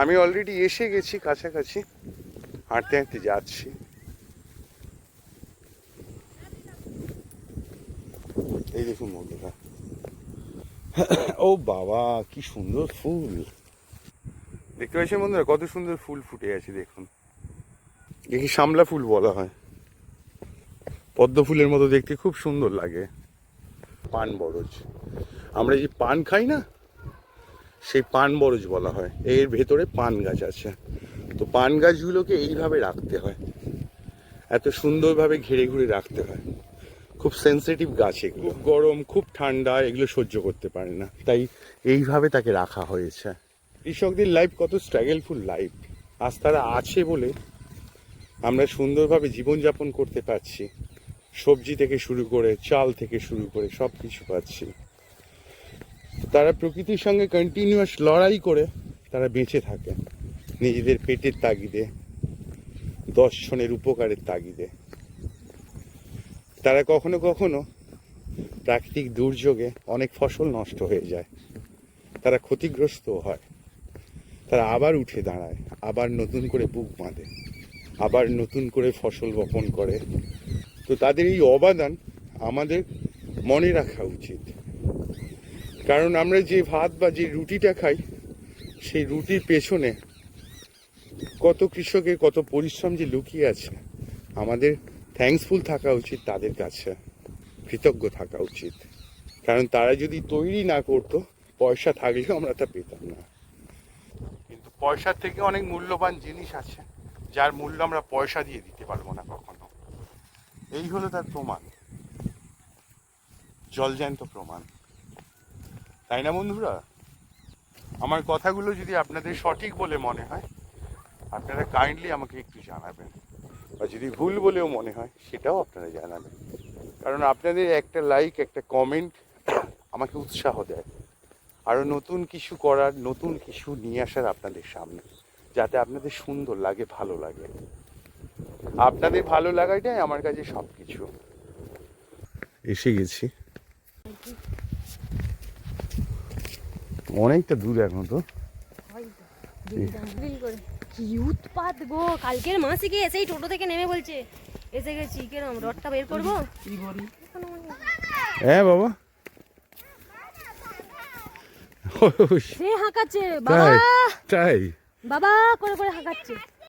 আমি অলরেডি এসে গেছি কাছাকাছি। হাঁটতে হাঁটতে যাচ্ছি। এই দেখুন বন্ধুরা ও বাবা, কি সুন্দর ফুল। দেখতে পাচ্ছেন বন্ধুরা, কত সুন্দর ফুল ফুটে আছে, দেখুন। দেখি শামলা ফুল বলা হয়। পদ্ম ফুলের মতো দেখতে, খুব সুন্দর লাগে। পান বরজ। আমরা যে পান খাই না সেই পান বরজ বলা হয়। এর ভেতরে পান গাছ আছে। তো পান গাছগুলোকে এইভাবে রাখতে হয়। এত সুন্দরভাবে ঘিরে ঘুরে রাখতে হয়। খুব সেন্সিটিভ গাছ এগুলো। খুব গরম খুব ঠান্ডা এগুলো সহ্য করতে পারে না। তাই এইভাবে তাকে রাখা হয়েছে। কৃষকদের লাইফ কত স্ট্রাগলফুল লাইফ আজ তারা আছে বলে আমরা সুন্দরভাবে জীবনযাপন করতে পারছি। সবজি থেকে শুরু করে চাল থেকে শুরু করে সব কিছু পাচ্ছি। তারা প্রকৃতির সঙ্গে কন্টিনিউয়াস লড়াই করে তারা বেঁচে থাকে। নিজেদের পেটের তাগিদে দশ জনের উপকারের তাগিদে। তারা কখনো কখনো প্রাকৃতিক দুর্যোগে অনেক ফসল নষ্ট হয়ে যায়। তারা ক্ষতিগ্রস্ত হয়। তারা আবার উঠে দাঁড়ায়, আবার নতুন করে বুক বাঁধে, আবার নতুন করে ফসল বপন করে। তো তাদের এই অবদান আমাদের মনে রাখা উচিত। কারণ আমরা যে ভাত বা যে রুটিটা খাই, সেই রুটির পেছনে কত কৃষকের কত পরিশ্রম যে লুকিয়ে আছে, আমাদের থ্যাঙ্কসফুল থাকা উচিত, তাদের কাছে কৃতজ্ঞ থাকা উচিত। কারণ তারা যদি তৈরি না করতো, পয়সা থাকলেও আমরা তা পেতাম না। কিন্তু পয়সার থেকে অনেক মূল্যবান জিনিস আছে, যার মূল্য আমরা পয়সা দিয়ে দিতে পারব না কখনো। এই হলো তার প্রমাণ। জলজ্যান্ত প্রমাণ। তাই না বন্ধুরা? আমার কথাগুলো যদি আপনাদের সঠিক বলে মনে হয়, আপনারা কাইন্ডলি আমাকে একটু জানাবেন। বা যদি ভুল বলেও মনে হয়, সেটাও আপনারা জানাবেন। কারণ আপনাদের একটা লাইক একটা কমেন্ট আমাকে উৎসাহ দেয়। আরও নতুন কিছু করার, নতুন কিছু নিয়ে আসার আপনাদের সামনে, যাতে আপনাদের সুন্দর লাগে, ভালো লাগে। আপনাদের ভালো লাগাটাই আমার কাছে সব কিছু এসে গেছি। অনেকটা দূর এখন তো। কি উৎপাত গো কালকের মাসি গিয়ে এসেই টোটো থেকে নেমে বলছে। এসে গেছি কেরম রডটা বের করব? হ্যাঁ বাবা। সে হাঁকাচ্ছে বাবা। তাই তাই। বাবা করে করে হাঁকাচ্ছে।